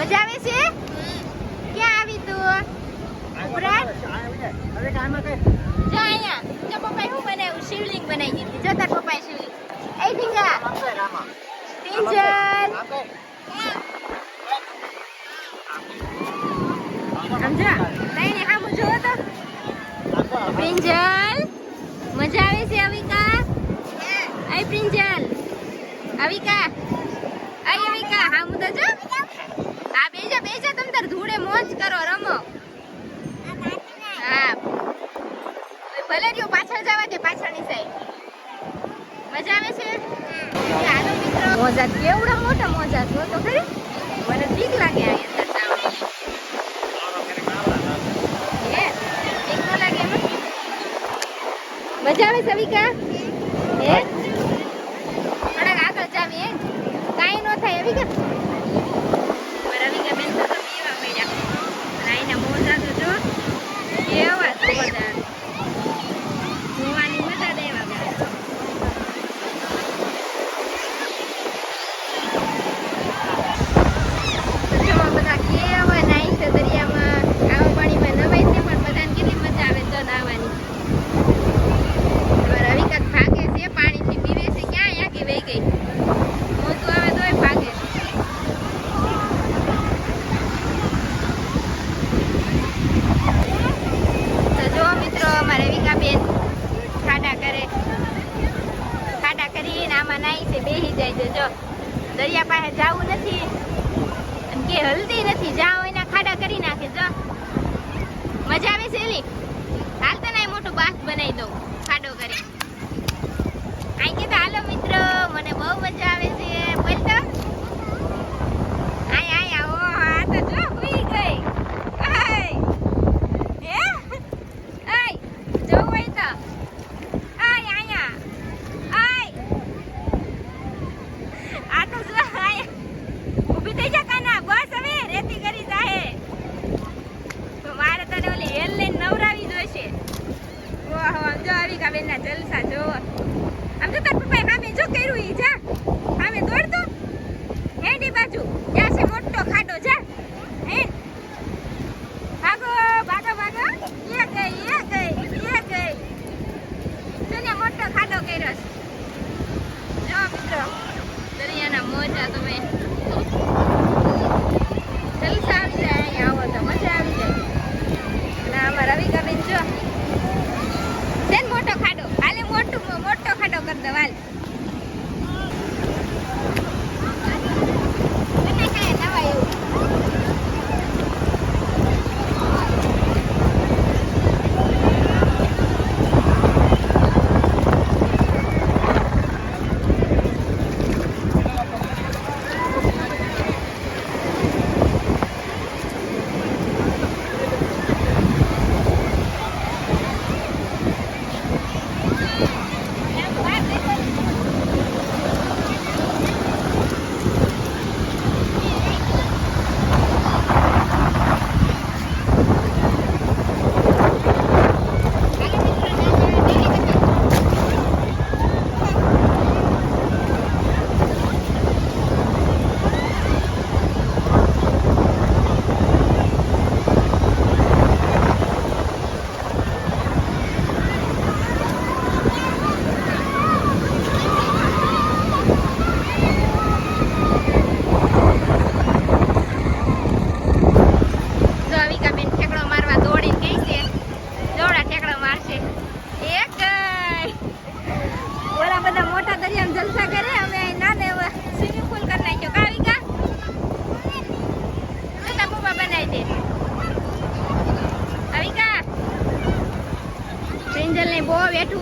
મજા આવે છે? ક્યાં આવી તું? ઉપરાત? હવે કાંઈ કઈ જો અહીંયા. તો પપ્પાએ શું બનાવ્યું? શિવલિંગ બનાવી દીધી. જો તાર પપ્પાએ શિવલિંગ. એ ઢીંગા. પિંજલ સમજા તાઈને સામું જોવો તો. પ્રિંજલ મજા આવે છે અવિકા? આઈ પ્રિન્જલ અવિકા. આઈ અવિકા. હા હું તો જો હા બેજા બેજા તમ તાર ધૂળે મોજ કરો રમો હા ઓય ભલે પાછળની સાઈડ મજા આવે છે? હાલો મિત્રો. મોજા કેવડા મોટા મોજા છો તો ખરી? મને બીક લાગે આ અંદર મજા આવે સવિકા હે થોડાક આગળ જાવી હે કાંઈ ન થાય અવિકા મારા અવિકા બેન તો પીવા મળ્યા અને આઈના મોજા તો જો કેવા જોરદાર જોવાની મજા જ આવ્યા કરે જો બધા કેવા નાઈ છે દરિયામાં આવા પાણીમાં નવાય છે પણ બધાને કેટલી મજા આવે તો નાહવાની હવે રવિકા ભાગે છે પાણીથી પીવે છે ક્યાં યાકી વહી ગઈ મોજું આવે તોય ભાગે તો જો મિત્રો અમારે રવિકા બેન ખાડા કરે ખાડા કરીને આમાં નાઈ છે બેહી જાય છે જો દરિયા નથી. એમ કે હલતી નથી. જાઓ એના ખાડા કરી નાખે. જો. મજા આવે છે, એલી? હાલ તને મોટો બાસ બનાવી દઉં, ખાડો કરી. અહીં કે હાલો મિત્રો, મને બહુ મજા આવે છે. બોલ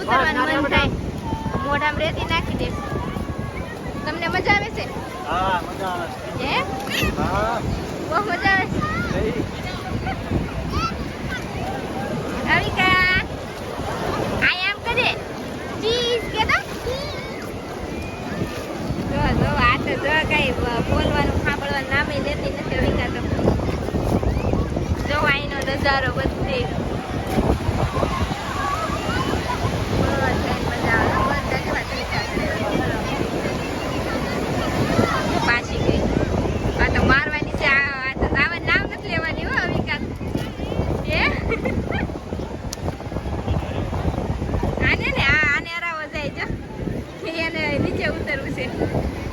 ઉતરવાનું મન થાય. મોઢામાં રેતી નાખી દેશે તમને મજા આવે છે? હા મજા આવે હે હા? બહુ મજા આવે છે? અવિકા આઈ આમ કરે. ચીઝ કે તો? જો જો આ તો જો કઈ બોલવાનું સાંભળવાનું નામે લેતી નથી અવિકા તો. જો અહીંનો નજારો બધે. people.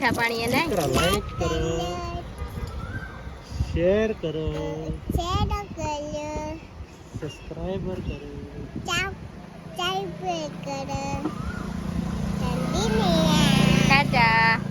મીઠા પાણી એને લાઈક કરો શેર કરો સબસ્ક્રાઇબર કરો. ટાટા